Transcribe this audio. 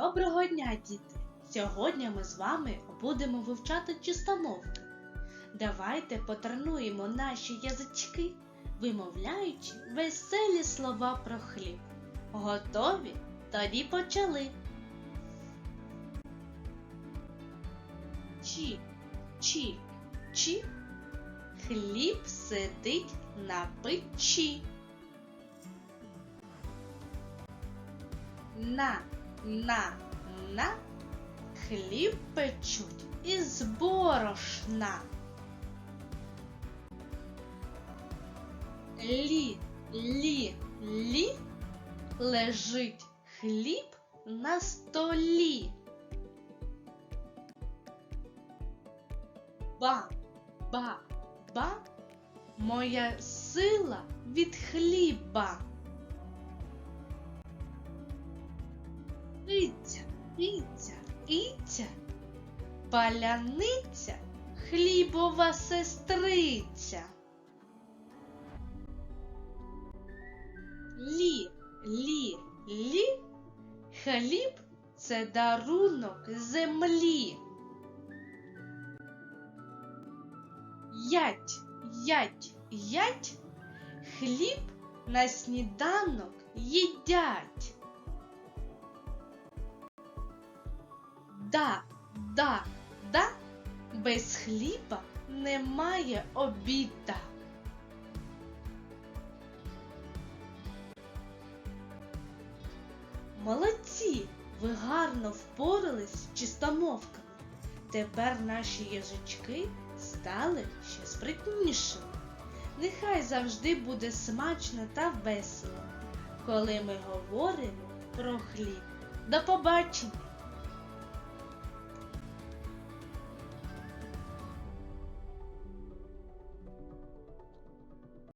Доброго дня, діти! Сьогодні ми з вами будемо вивчати чистомовки. Давайте потренуємо наші язички, вимовляючи веселі слова про хліб. Готові? Тоді почали. Чі, чі, чі. Хліб сидить на печі. На, на, на. Хліб печуть із борошна. Лі, лі, лі. Лежить хліб на столі. Ба, ба, ба. Моя сила від хліба. Паляниця, хлібова сестриця. Лі, лі, лі, хліб це дарунок землі. Ять, ять, ять, хліб на сніданок їдять. Да, да, да, без хліба немає обіда. Молодці! Ви гарно впорались з чистомовками. Тепер наші язички стали ще спритнішими. Нехай завжди буде смачно та весело, коли ми говоримо про хліб. До побачення!